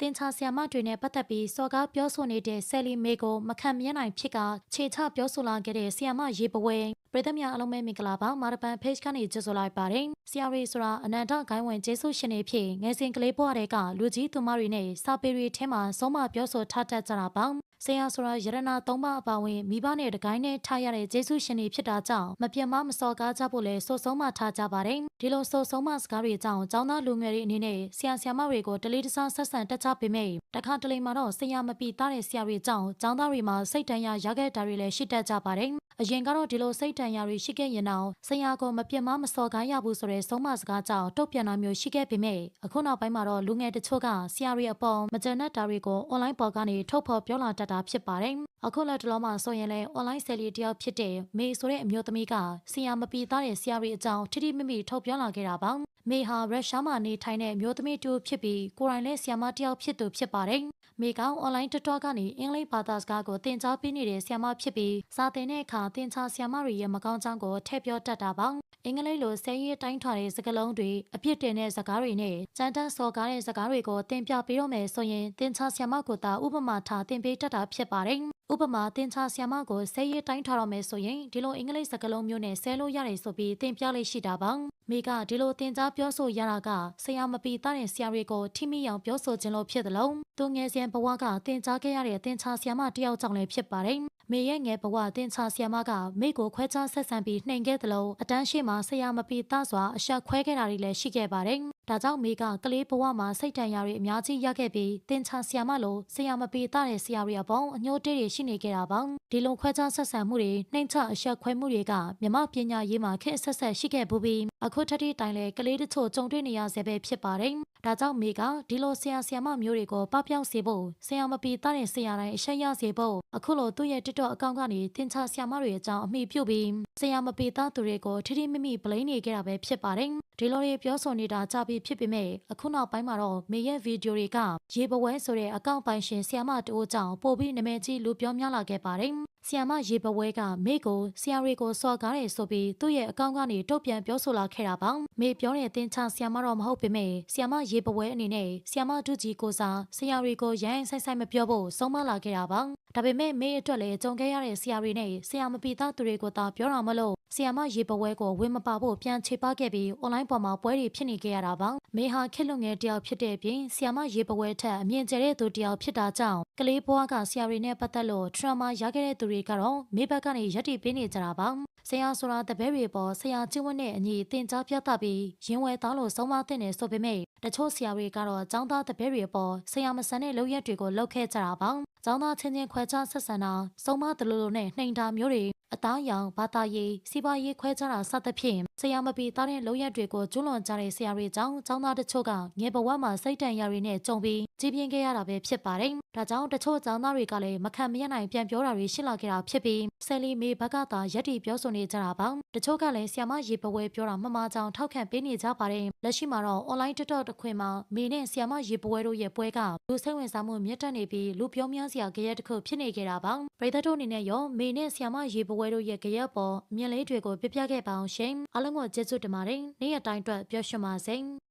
တင်ချာဆီယာမတွေနဲ့ပတ်သက်ပြီးစော်ကားပြောဆိုနေတဲ့ဆယ်လီမေကိုမခံမရနိုင်ဖြစ်ကခြေချပြောဆိုလာခဲ့တဲ့ဆီယာမရေပဝဲပြည်သူများအလုံးမဲမင်္ဂလာပါမာရပန် page ကနေကြိုဆိုလိုက်ပါတယ်။ဆရာရီဆိုတာအနန္တဂိုင်းဝင်ကျေးဇူးရှင်တွေဖြစ်ငယ်စဉ်ကလေးဘဝတွေကလူကြီးသူမတွေနဲ့စာပေတွေထဲမှာဆုံးမပြောဆိုထားတတ်ကြတာပါ။ ဆရာဆိုတာယရနာသုံးပါအပါဝင်မိဘနဲ့တကိုင်းနဲ့ထားရတဲ့ကျေးဇူးရှင်တွေဖြစ်တာကြောင့်မပြတ်မမစော်ကားကြဖို့လဲစိုးဆုံးမထားကြပါတယ်။ဒီလိုစိုးဆုံးမစကားတွေကြောင့်ចောင်းသားလူငယ်တွေအနေနဲ့ဆရာဆရာမတွေကိုတလေးတစားဆက်ဆံတက်ကြပေမဲ့တခါတလေမှာတော့ဆရာမပီသားတဲ့ဆရာတွေကြောင့်ចောင်းသားတွေမှာစိတ်တန်ရရခဲ့တာတွေလည်းရှိတတ်ကြပါတယ်။ အရင်ကတော့ဒီလိုစိတ်တန်ရာတွေရှိခဲ့ရင်တော့ဆရာကမပြတ်မမစော်ကားရဘူးဆိုတဲ့ဆုံးမစကားကြောင့်တုတ်ပြန်တာမျိုးရှိခဲ့ပေမဲ့အခုနောက်ပိုင်းမှာတော့လူငယ်တချို့ကဆရာတွေအပေါ်မကြံတဲ့တာတွေကို online ပေါ်ကနေထုတ်ဖော်ပြောလာတတ်တာဖြစ်ပါတယ်။အခုလက်တလုံးမှာဆိုရင်လည်း online ဆယ်လီတယောက်ဖြစ်တဲ့မေဆိုတဲ့အမျိုးသမီးကဆရာမပီသားတဲ့ဆရာတွေအကြောင်းထိထိမိမိထုတ်ပြောလာခဲ့တာပါ။မေဟာရုရှားမှာနေထိုင်တဲ့အမျိုးသမီးတူဖြစ်ပြီးကိုယ်တိုင်လည်းဆရာမတယောက်ဖြစ်သူဖြစ်ပါတယ်။ မေကောင် online TikTok ကနေအင်္ဂလိပ်ဘာသာစကားကိုသင်ကြားပေးနေတဲ့ဆရာမဖြစ်ပြီးစာသင်တဲ့အခါသင်ချာဆရာမတွေရဲ့မကောင်းကြောင်းကိုထည့်ပြောတတ်တာပါ။အင်္ဂလိပ်လိုဆဲရေးတိုင်းထွာတဲ့စကားလုံးတွေအပြစ်တင်တဲ့စကားတွေနဲ့ကြမ်းတမ်းစော်ကားတဲ့စကားတွေကိုသင်ပြပေးတော့မယ်ဆိုရင်သင်ချာဆရာမကိုသာဥပမာထားသင်ပေးတတ်တာဖြစ်ပါတယ်။ ဥပမာသင်ချာဆရာမကိုဆဲရေးတိုင်းထားတော့မယ်ဆိုရင်ဒီလိုအင်္ဂလိပ်စကားလုံးမျိုးနဲ့ဆဲလို့ရတယ်ဆိုပြီးသင်ပြလေးရှိတာပါ။မိကဒီလိုသင်ကြားပြောဆိုရတာကဆရာမပီသားတဲ့ဆရာတွေကိုထိမိအောင်ပြောဆိုခြင်းလို့ဖြစ်တယ်လို့သူငယ်စဉ်ဘဝကသင်ကြားခဲ့ရတဲ့သင်ချာဆရာမတယောက်ကြောင့်လည်းဖြစ်ပါတယ်။ မေရဲ့ငယ်ဘဝတင်ချာဆီယမကမိကိုခွဲခြားဆက်ဆံပြီးနှိမ်ခဲ့သလိုအတန်းရှိမှဆရာမပီသားစွာအဆက်ခွဲခဲ့တာတွေလည်းရှိခဲ့ပါတယ်။ဒါကြောင့်မိကကလေးဘဝမှာစိတ်တန်ရာတွေအများကြီးရခဲ့ပြီးတင်ချာဆီယမလိုဆရာမပီသားတဲ့ဆရာတွေအပေါင်းအညှိုးတေးတွေရှိနေခဲ့တာပါ။ဒီလိုခွဲခြားဆက်ဆံမှုတွေနှိမ်ချအဆက်ခွဲမှုတွေကမြမပညာရေးမှာခက်ဆက်ဆက်ရှိခဲ့ဘူးပြီးအခုထက်ထိတိုင်လဲကလေးတချို့ကြုံတွေ့နေရဆဲပဲဖြစ်ပါတယ်။ ဒါကြောင့်မိကဒီလိုဆရာဆရာမမျိုးတွေကိုပပျောက်စေဖို့ဆရာမပီသားတဲ့ဆရာတိုင်းအဆက်ရစေဖို့အခုလိုသူ့ရဲ့ TikTok အကောင့်ကနေတင်ချဆရာမတွေအကြောင်းအမိပြုတ်ပြီးဆရာမပီသားသူတွေကိုထိထိမိမိပလိန်နေခဲ့တာပဲဖြစ်ပါတယ်။ဒီလိုတွေပြောဆိုနေတာကြပြီဖြစ်ပေမဲ့အခုနောက်ပိုင်းမှာတော့မေရဲ့ဗီဒီယိုတွေကရေပဝဲဆိုတဲ့အကောင့်ပိုင်ရှင်ဆရာမတိုးကြောင့်ပို့ပြီးနာမည်ကြီးလူပြောများလာခဲ့ပါတယ်။ ဆီယာမရေပဝဲကမေကိုဆီယာရီကိုစော်ကားတယ်ဆိုပြီးသူ့ရဲ့အကောင့်ကနေတုတ်ပြန်ပြောဆိုလာခဲ့တာပါမေပြောတဲ့တင်ချဆီယာမတော့မဟုတ်ပေမဲ့ဆီယာမရေပဝဲအနေနဲ့ဆီယာမဒုကြီးကိုစားဆီယာရီကိုရိုင်းဆိုင်ဆိုင်မပြောဖို့ဆုံးမလာခဲ့တာပါ ဒါပေမဲ့မေအတွက်လည်းကြုံခဲ့ရတဲ့ဆီယာရီနဲ့ဆီယာမပီသားသူတွေကိုသာပြောတာမလို့ဆီယာမရေပဝဲကိုဝင်မပါဖို့ပြန်ချေပခဲ့ပြီး online ပေါ်မှာပွဲတွေဖြစ်နေခဲ့ရတာပါမေဟာခက်လုံငယ်တယောက်ဖြစ်တဲ့အပြင်ဆီယာမရေပဝဲထက်အမြင့်ကျတဲ့သူတယောက်ဖြစ်တာကြောင့်ကလေးဘွားကဆီယာရီနဲ့ပတ်သက်လို့ trauma ရခဲ့တဲ့သူတွေကတော့မိဘကနေရက်တီပေးနေကြတာပါဆရာဆိုတာတပည့်တွေပေါ်ဆရာကျင့်ဝတ်နဲ့အညီသင်ကြားပြသပြီးရင်ဝယ်သားလို့ဆုံးမသင့်တယ်ဆိုပေမဲ့တချို့ဆရာတွေကတော့ចောင်းသားတပည့်တွေပေါ်ဆရာမဆန်တဲ့လုပ်ရက်တွေကိုလုပ်ခဲ့ကြတာပါ။ចောင်းသားချင်းချင်းခွဲခြားဆက်ဆံတာဆုံးမတလူလိုနဲ့နှိမ်တာမျိုးတွေ အသားရောင်ဘာသာရေးစီးပွားရေးခွဲခြားတာစသဖြင့်ဆရာမပီသားတဲ့လုပ်ရက်တွေကိုကျွလွန်ကြတဲ့ဆရာတွေကြောင့်ចောင်းသားတချို့ကငယ်ဘဝမှာစိတ်တန်ရာတွေနဲ့ကြုံပြီးကြီးပြင်းခဲ့ရတာပဲဖြစ်ပါတယ်။ဒါကြောင့်တချို့ចောင်းသားတွေကလည်းမခံမရနိုင်ပြန်ပြောတာတွေရှိလာခဲ့တာဖြစ်ပြီးဆယ်လီမေဘက်ကသာရက်တီပြောဆိုနေကြတာပါ။တချို့ကလည်းဆ iam မရေပဝဲပြောတာမှမကြောင်ထောက်ခံပေးနေကြပါတယ်။လက်ရှိမှာတော့ online TikTok တစ်ခွင်မှာမေနဲ့ဆ iam မရေပဝဲတို့ရဲ့ပွဲကလူစိတ်ဝင်စားမှုမြင့်တက်နေပြီးလူပြောများစရာကြရက်တစ်ခုဖြစ်နေခဲ့တာပါ။ပရိသတ်တို့အနေနဲ့ရောမေနဲ့ဆ iam မရေပဝဲတို့ရဲ့ကြရက်ပေါ်မြင်လေးတွေကိုပြပြခဲ့ပါအောင်ရှင်။အားလုံးကိုကျေးဇူးတင်ပါတယ်။နေ့ရက်တိုင်းအတွက်ပြောရှင်ပါစေ။